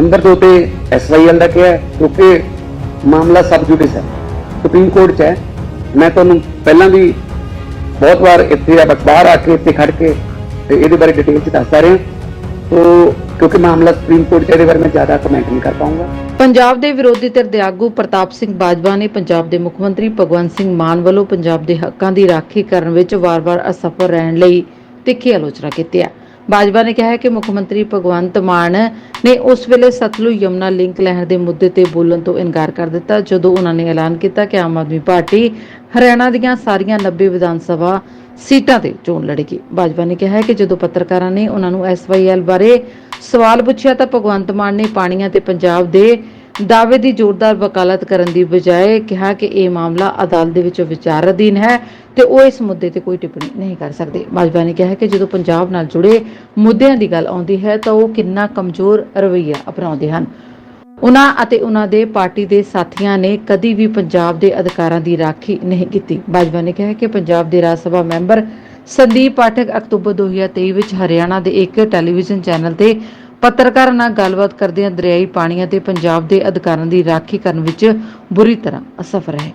Number 2 ਤੇ SYL ਦਾ ਕਿਹਾ ਕਿਉਂਕਿ ਮਾਮਲਾ ਸਬ ਜੁਡਿਸ ਹੈ। ਸੁਪਰੀਮ ਕੋਰਟ 'ਚ ਹੈ। ਮੈਂ ਤੁਹਾਨੂੰ ਪਹਿਲਾਂ ਵੀ ਬਹੁਤ ਵਾਰ ਇੱਥੇ ਆ ਬਾਹਰ ਆ ਕੇ ਇੱਥੇ ਖੜ ਕੇ ਤੇ ਇਹਦੇ ਬਾਰੇ ਡਿਟੇਲ 'ਚ ਦੱਸਦਾ ਰਿਹਾ। ਤੋ ਕਿਉਂਕਿ ਮਾਮਲਾ ਸੁਪਰੀਮ ਕੋਰਟ 'ਚ ਇਹਦੇ ਬਾਰੇ ਮੈਂ ਜ਼ਿਆਦਾ ਕਮੈਂਟ ਨਹੀਂ ਕਰ ਪਾਉਂਗਾ ਪੰਜਾਬ ਦੇ ਵਿਰੋਧੀ ਧਿਰ ਦੇ ਆਗੂ ਪ੍ਰਤਾਪ ਸਿੰਘ ਬਾਜਵਾ ਨੇ ਪੰਜਾਬ ਦੇ ਮੁੱਖ ਮੰਤਰੀ ਭਗਵੰਤ ਸਿੰਘ ਮਾਨ ਵੱਲੋਂ ਪੰਜਾਬ ਦੇ ਹੱਕਾਂ ਦੀ ਰਾਖੀ ਕਰਨ ਵਿੱਚ ਵਾਰ-ਵਾਰ ਅਸਫਲ ਰਹਿਣ ਲਈ ਤਿੱਖੀ ਆਲੋਚਨਾ ਕੀਤੀ ਹੈ। ਬਾਜਵਾ ਨੇ ਕਿਹਾ ਹੈ ਕਿ ਮੁੱਖ ਮੰਤਰੀ ਭਗਵੰਤ ਮਾਨ ਨੇ ਉਸ ਵੇਲੇ ਸਤਲੁਜ ਯਮੁਨਾ ਲਿੰਕ ਲੈਣ ਦੇ ਮੁੱਦੇ ਤੇ ਬੋਲਣ ਤੋਂ ਇਨਕਾਰ ਕਰ ਦਿੱਤਾ, ਜਦੋਂ ਉਹਨਾਂ ਨੇ ਐਲਾਨ ਕੀਤਾ ਕਿ ਆਮ ਆਦਮੀ ਪਾਰਟੀ ਹਰਿਆਣਾ ਦੀਆਂ ਸਾਰੀਆਂ 90 ਵਿਧਾਨ ਸਭਾ ਸੀਟਾਂ ਤੇ ਚੋਣ ਲੜੇਗੀ। ਬਾਜਵਾ ਨੇ ਕਿਹਾ ਹੈ ਕਿ ਜਦੋਂ ਪੱਤਰਕਾਰਾਂ ਨੇ ਉਹਨਾਂ ਨੂੰ ਐਸਵਾਈਐਲ ਬਾਰੇ ਸਵਾਲ ਪੁੱਛਿਆ ਤਾਂ ਭਗਵੰਤ ਮਾਨ ਨੇ ਪਾਣੀਆਂ ਤੇ ਪੰਜਾਬ ਦੇ ਦਾਅਵੇ ਦੀ ਜ਼ੋਰਦਾਰ ਵਕਾਲਤ ਕਰਨ ਦੀ ਬਜਾਏ ਕਿਹਾ ਕਿ ਇਹ ਮਾਮਲਾ ਅਦਾਲਤ ਦੇ ਵਿੱਚ ਵਿਚਾਰ ਅਧੀਨ ਹੈ ਤੇ ਉਹ ਇਸ ਮੁੱਦੇ ਤੇ ਕੋਈ ਟਿੱਪਣੀ ਨਹੀਂ ਕਰ ਸਕਦੇ। ਬਾਜਵਾ ਨੇ ਕਿਹਾ ਕਿ ਜਦੋਂ ਪੰਜਾਬ ਨਾਲ ਜੁੜੇ ਮੁੱਦਿਆਂ ਦੀ ਗੱਲ ਆਉਂਦੀ ਹੈ ਤਾਂ ਉਹ ਕਿੰਨਾ ਕਮਜ਼ੋਰ ਰਵੱਈਆ ਅਪਣਾਉਂਦੇ ਹਨ। ਉਹਨਾਂ ਅਤੇ ਉਹਨਾਂ ਦੇ ਪਾਰਟੀ ਦੇ ਸਾਥੀਆਂ ਨੇ ਕਦੀ ਵੀ ਪੰਜਾਬ ਦੇ ਅਧਿਕਾਰਾਂ ਦੀ ਰਾਖੀ ਨਹੀਂ ਕੀਤੀ। ਬਾਜਵਾ ਨੇ ਕਿਹਾ ਕਿ ਪੰਜਾਬ ਦੇ ਰਾਜ ਸਭਾ ਮੈਂਬਰ ਸੰਦੀਪ ਪਾਠਕ ਅਕਤੂਬਰ 2023 ਵਿੱਚ ਹਰਿਆਣਾ ਦੇ ਇੱਕ ਟੈਲੀਵਿਜ਼ਨ ਚੈਨਲ ਤੇ ਪੱਤਰਕਾਰਾਂ ਨਾਲ ਗੱਲਬਾਤ ਕਰਦਿਆਂ ਦਰਿਆਈ ਪਾਣੀਆਂ ਤੇ ਪੰਜਾਬ ਦੇ ਅਧਿਕਾਰਾਂ ਦੀ ਰਾਖੀ ਕਰਨ ਵਿੱਚ ਬੁਰੀ ਤਰ੍ਹਾਂ ਅਸਫਲ ਰਹੇ।